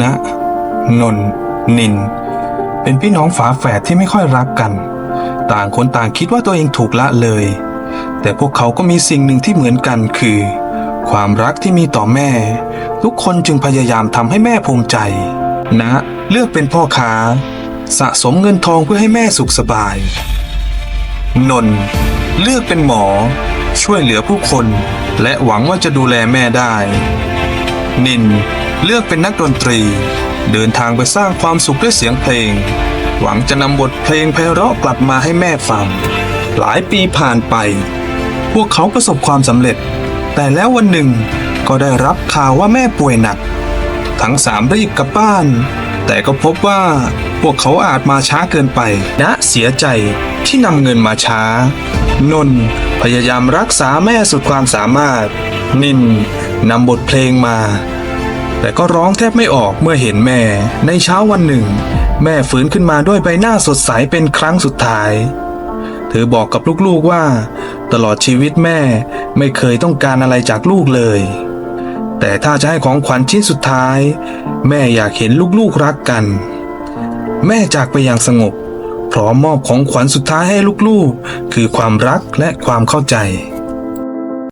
ณนนท์นิน เป็นพี่น้องฝาแฝดที่ไม่ค่อยรักกัน ต่างคนต่างคิดว่าตัวเองถูกละเลย แต่พวกเขาก็มีสิ่งหนึ่งที่เหมือนกันคือ ความรักที่มีต่อแม่ ทุกคนจึงพยายามทำให้แม่ภูมิใจนะเลือกเป็นพ่อค้า สะสมเงินทองเพื่อให้แม่สุขสบาย นนท์เลือกเป็นหมอ ช่วยเหลือผู้คน และหวังว่าจะดูแลแม่ได้ นิน เลือกเป็นนักดนตรี เดินทางไปสร้างความสุขด้วยเสียงเพลง หวังจะนำบทเพลงไพเราะกลับมาให้แม่ฟัง หลายปีผ่านไป พวกเขาประสบความสำเร็จ แต่แล้ววันหนึ่งก็ได้รับข่าวว่าแม่ป่วยหนัก ทั้งสามรีบกลับบ้าน แต่ก็พบว่าพวกเขาอาจมาช้าเกินไปนะเสียใจที่นำเงินมาช้า นนพยายามรักษาแม่สุดความสามารถ นินนำบทเพลงมา แต่ก็ร้องแทบไม่ออกเมื่อเห็นแม่ ในเช้าวันหนึ่ง แม่ฟื้นขึ้นมาด้วยใบหน้าสดใสเป็นครั้งสุดท้าย เธอบอกกับลูกๆว่า ตลอดชีวิตแม่ไม่เคยต้องการอะไรจากลูกเลย แต่ถ้าจะให้ของขวัญชิ้นสุดท้าย แม่อยากเห็นลูกๆรักกัน แม่จากไปอย่างสงบพร้อมมอบของขวัญสุดท้ายให้ลูกๆ คือความรักและความเข้าใจ